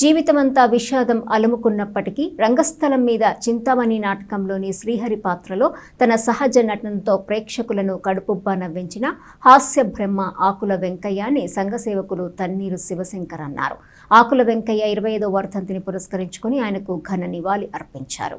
జీవితమంతా విషాదం అలుముకున్నప్పటికీ రంగస్థలం మీద చింతామణి నాటకంలోని శ్రీహరి పాత్రలో తన సహజ నటనతో ప్రేక్షకులను కడుపుబ్బా నవ్వించిన హాస్య బ్రహ్మ ఆకుల వెంకయ్య అని సంఘసేవకులు తన్నీరు శివశంకర్ అన్నారు. ఆకుల వెంకయ్య ఇరవై ఐదో వర్ధంతిని పురస్కరించుకుని ఆయనకు ఘన నివాళి అర్పించారు.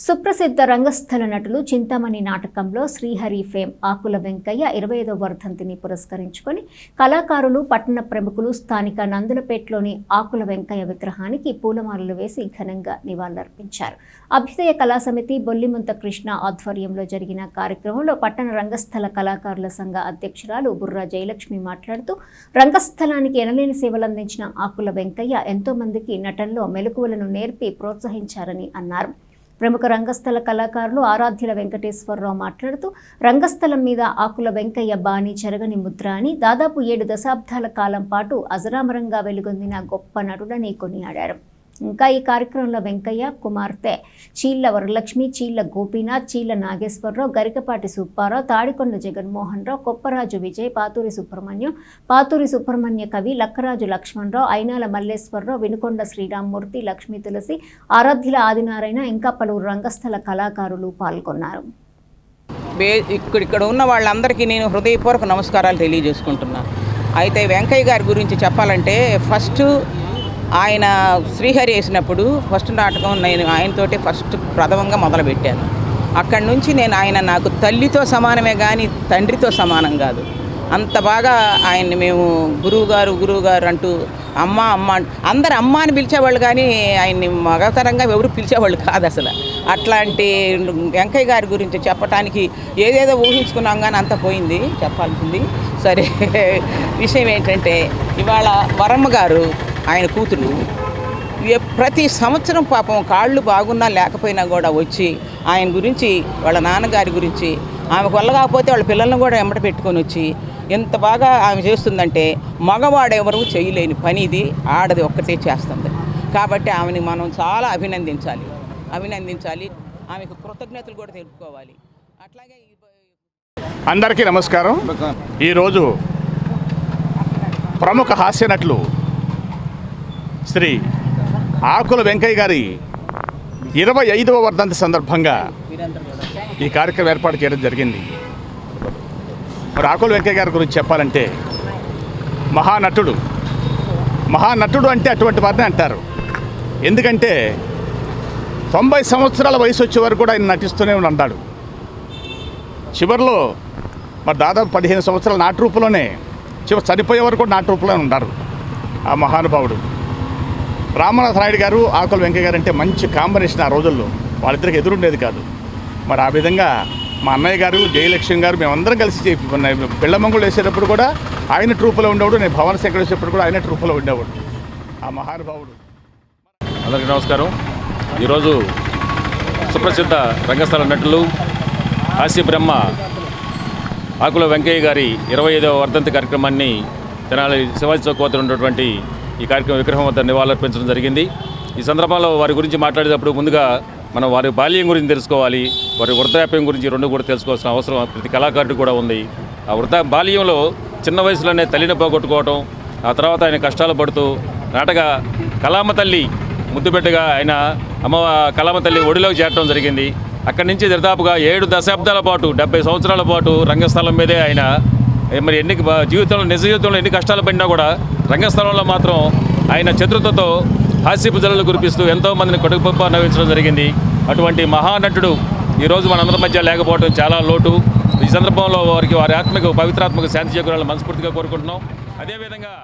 సుప్రసిద్ధ రంగస్థల నటులు చింతామణి నాటకంలో శ్రీహరి ఫేమ్ ఆకుల వెంకయ్య ఇరవై ఐదో వర్ధంతిని పురస్కరించుకొని కళాకారులు పట్టణ ప్రముఖులు స్థానిక నందులపేటలోని ఆకుల వెంకయ్య విగ్రహానికి పూలమాలలు వేసి ఘనంగా నివాళులర్పించారు. అభ్యుదయ కళా సమితి బొల్లిముంత కృష్ణ ఆధ్వర్యంలో జరిగిన కార్యక్రమంలో పట్టణ రంగస్థల కళాకారుల సంఘ అధ్యక్షురాలు బుర్రా జయలక్ష్మి మాట్లాడుతూ రంగస్థలానికి ఎనలేని సేవలందించిన ఆకుల వెంకయ్య ఎంతోమందికి నటనలో మెలకువలను నేర్పి ప్రోత్సహించారని అన్నారు. ప్రముఖ రంగస్థల కళాకారులు ఆరాధ్యుల వెంకటేశ్వరరావు మాట్లాడుతూ రంగస్థలం మీద ఆకుల వెంకయ్య బాణి చెరగని ముద్ర అని దాదాపు ఏడు దశాబ్దాల కాలం పాటు అజరామరంగా వెలుగొందిన గొప్ప నటుడని కొనియాడారు. ఇంకా ఈ కార్యక్రమంలో వెంకయ్య కుమార్తె చీళ్ళ వరలక్ష్మి చీళ్ళ గోపీనాథ్ చీళ్ళ నాగేశ్వరరావు గరికపాటి సుబ్బారావు తాడికొండ జగన్మోహన్ రావు కొప్పరాజు విజయ్ పాతూరి సుబ్రహ్మణ్యం పాతూరి సుబ్రహ్మణ్య కవి లక్కరాజు లక్ష్మణరావు అయినాల మల్లేశ్వరరావు వినుకొండ శ్రీరామ్మూర్తి లక్ష్మీ తులసి ఆరాధ్యుల ఆదినారాయణ ఇంకా పలువురు రంగస్థల కళాకారులు పాల్గొన్నారు. బే ఇక్కడ ఇక్కడ ఉన్న వాళ్ళందరికీ నేను హృదయపూర్వక నమస్కారాలు తెలియజేసుకుంటున్నాను అయితే వెంకయ్య గారి గురించి చెప్పాలంటే ఫస్ట్ ఆయన శ్రీహరి వేసినప్పుడు ఫస్ట్ నాటకం నేను ఆయనతోటి ఫస్ట్ ప్రథమంగా మొదలుపెట్టాను. అక్కడి నుంచి నేను ఆయన నాకు తల్లితో సమానమే కానీ తండ్రితో సమానం కాదు. అంత బాగా ఆయన్ని మేము గురువు గారు గురువు గారు అంటూ అమ్మ అమ్మ అందరు అమ్మ అని పిలిచేవాళ్ళు కానీ ఆయన్ని మగతరంగా ఎవరు పిలిచేవాళ్ళు కాదు అసలు. అట్లాంటి వెంకయ్య గారి గురించి చెప్పటానికి ఏదేదో ఊహించుకున్నాం కానీ అంత పోయింది చెప్పాల్సింది. సరే విషయం ఏంటంటే ఇవాళ వరమ్మ గారు ఆయన కూతురు ఏ- ప్రతి సంవత్సరం పాపం కాళ్ళు బాగున్నా లేకపోయినా కూడా వచ్చి ఆయన గురించి వాళ్ళ నాన్నగారి గురించి ఆమెకు వల్ల కాకపోతే వాళ్ళ పిల్లల్ని కూడా ఎమ్మట పెట్టుకొని వచ్చి ఎంత బాగా ఆమె చేస్తుందంటే మగవాడెవరు చేయలేని పని ఇది ఆడది ఒక్కటే చేస్తుంది. కాబట్టి ఆమెని మనం చాలా అభినందించాలి. అభినందించాలి. ఆమెకు కృతజ్ఞతలు కూడా తెలుపుకోవాలి. అట్లాగే అందరికీ నమస్కారం. ఈరోజు ప్రముఖ హాస్య నటులు శ్రీ ఆకుల వెంకయ్య గారి ఇరవై ఐదవ వర్ధంతి సందర్భంగా ఈ కార్యక్రమం ఏర్పాటు చేయడం జరిగింది. మరి ఆకుల వెంకయ్య గారి గురించి చెప్పాలంటే మహానటుడు మహానటుడు అంటే అటువంటి వారిని అంటారు. ఎందుకంటే తొంభై సంవత్సరాల వయసు వచ్చే వరకు కూడా ఆయన నటిస్తూనే ఉన్నాడు. చివరిలో మరి దాదాపు పదిహేను సంవత్సరాల నాటు రూపులోనే చివరి చనిపోయే వరకు కూడా నాటు రూపులోనే ఉన్నారు ఆ మహానుభావుడు. రామనాథ నాయుడు గారు ఆకుల వెంకయ్య గారు అంటే మంచి కాంబినేషన్ ఆ రోజుల్లో. వాళ్ళిద్దరికి ఎదురుండేది కాదు. మరి ఆ విధంగా మా అన్నయ్య గారు జయలక్ష్మి గారు మేమందరం కలిసి చే- మన వేసేటప్పుడు కూడా ఆయన ట్రూపులో ఉండేవాడు నేను భవన శంకర్ వేసేటప్పుడు కూడా ఆయన ట్రూపులో ఉండేవాడు. ఆ మహానుభావుడు. అందరికీ నమస్కారం. ఈరోజు సుప్రసిద్ధ రంగస్థల నటులు హాస్య బ్రహ్మ ఆకుల వెంకయ్య గారి ఇరవై ఐదవ వర్ధంతి కార్యక్రమాన్ని తెనాలి శివాజీ చౌక్ వద్ద ఉన్నటువంటి ఈ కార్యక్రమం విగ్రహం వద్ద నివాళులర్పించడం జరిగింది. ఈ సందర్భంలో వారి గురించి మాట్లాడేటప్పుడు ముందుగా మనం వారి బాల్యం గురించి తెలుసుకోవాలి. వారి వృద్ధాప్యం గురించి రెండు కూడా తెలుసుకోవాల్సిన అవసరం ప్రతి కళాకారుడు కూడా ఉంది. ఆ వృద్ధా బాల్యంలో చిన్న వయసులోనే తల్లిని పోగొట్టుకోవటం ఆ తర్వాత ఆయన కష్టాలు పడుతూ నాటక కలామ తల్లి ముద్దుబిడ్డగా ఆయన అమ్మ కలామ తల్లి ఒడిలోకి చేరడం జరిగింది. అక్కడి నుంచి దరిదాపుగా ఏడు దశాబ్దాల పాటు డెబ్బై సంవత్సరాల పాటు రంగస్థలం మీదే ఆయన మరి ఎన్ని జీవితంలో నిజ జీవితంలో ఎన్ని కష్టాలు పడినా కూడా రంగస్థలంలో మాత్రం ఆయన చతురతతో హాస్యపు జలలు కురిపిస్తూ ఎంతో మందిని నవ్వించడం జరిగింది. అటువంటి మహానటుడు ఈరోజు మనందరి మధ్య లేకపోవడం చాలా లోటు. ఈ సందర్భంలో వారికి వారి ఆత్మకు పవిత్రాత్మక శాంతి చేకూరాలని మనస్ఫూర్తిగా కోరుకుంటున్నాం. అదేవిధంగా